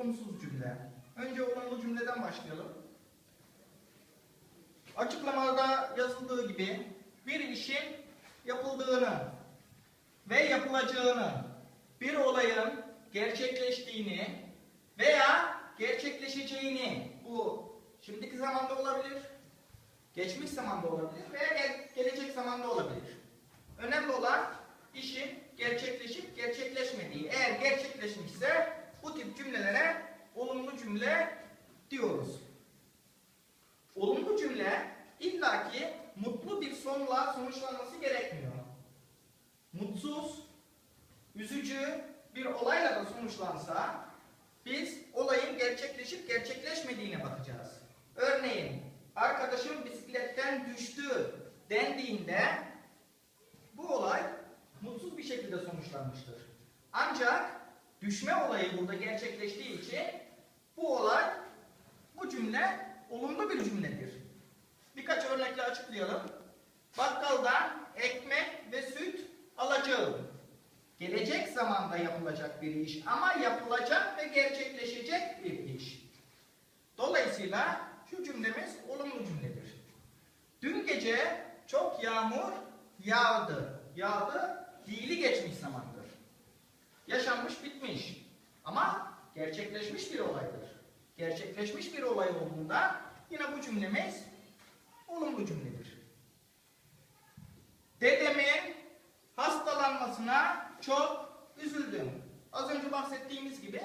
olumsuz cümle. Önce olumlu cümleden başlayalım. Açıklamada yazıldığı gibi bir işin yapıldığını ve yapılacağını, bir olayın gerçekleştiğini veya gerçekleşeceğini bu şimdiki zamanda olabilir, geçmiş zamanda olabilir veya gel- gelecek zamanda olabilir. Önemli olan işin gerçekleşip gerçekleşmediği. Eğer gerçekleşmişse bu tip cümlelere olumlu cümle diyoruz. Olumlu cümle illaki mutlu bir sonla sonuçlanması gerekmiyor. Mutsuz, üzücü bir olayla da sonuçlansa biz olayın gerçekleşip gerçekleşmediğine bakacağız. Örneğin arkadaşım bisikletten düştü dendiğinde bu olay mutsuz bir şekilde sonuçlanmıştır. Ancak düşme olayı burada gerçekleştiği için bu olay, bu cümle olumlu bir cümledir. Birkaç örnekle açıklayalım. Bakkaldan ekmek ve süt alacağım. Gelecek zamanda yapılacak bir iş ama yapılacak ve gerçekleşecek bir iş. Dolayısıyla şu cümlemiz olumlu cümledir. Dün gece çok yağmur yağdı. Yağdı fiili geçmiş zamandır. Yaşanmış bitmiş. Ama gerçekleşmiş bir olaydır. Gerçekleşmiş bir olay olduğunda yine bu cümlemiz olumlu cümledir. Dedemin hastalanmasına çok üzüldüm. Az önce bahsettiğimiz gibi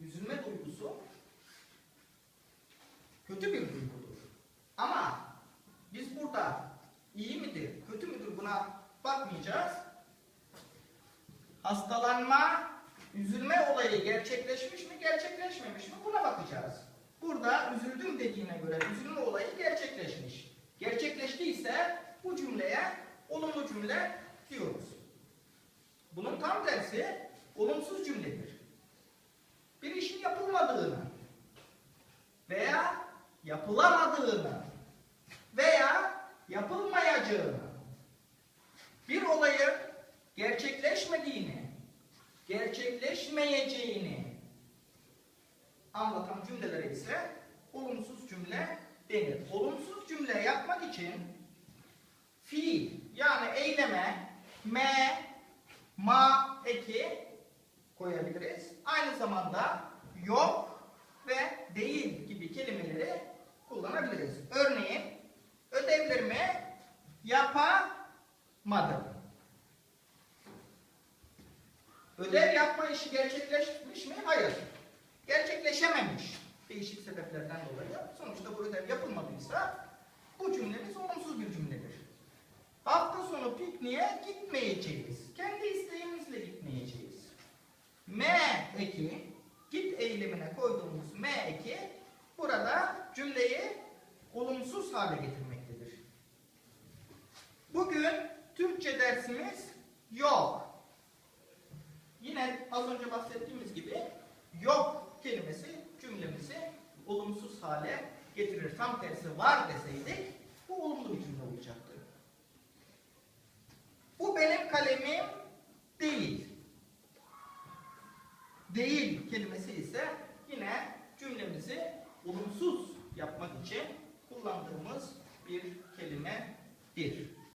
üzülme duygusu kötü bir duygudur. Ama biz burada iyi midir, kötü müdür buna bakmayacağız. Hastalanma, üzülme olayı gerçekleşmiş mi, gerçekleşmemiş mi buna bakacağız. Burada üzüldüm dediğine göre üzülme olayı gerçekleşmiş. Gerçekleştiyse bu cümleye olumlu cümle diyoruz. Bunun tam tersi olumsuz cümledir. Bir işin yapılmadığını veya yapılamadığını veya yapılmayacağını bir olayın gerçekleşmediğini, gerçekleşmeyeceğini anlatan cümlelere ise olumsuz cümle denir. Olumsuz cümle yapmak için fiil yani eyleme me, ma eki koyabiliriz. Aynı zamanda yok ve değil gibi kelimeleri kullanabiliriz. Örneğin ödevlerimi yapamadım. Ödev yapma işi gerçekleşmiş mi? Hayır. Gerçekleşememiş. Değişik sebeplerden dolayı. Sonuçta bu ödev yapılmadıysa bu cümlemiz olumsuz bir cümledir. Hafta sonu pikniğe gitmeyeceğiz. Kendi isteğimizle gitmeyeceğiz. M eki, git eylemine koyduğumuz M eki burada cümleyi olumsuz hale getirmektedir. Bugün Türkçe dersimiz yok. Yine az önce bahsettiğimiz gibi yok kelimesi cümlemizi olumsuz hale getirir. Tam tersi var deseydik bu olumlu bir cümle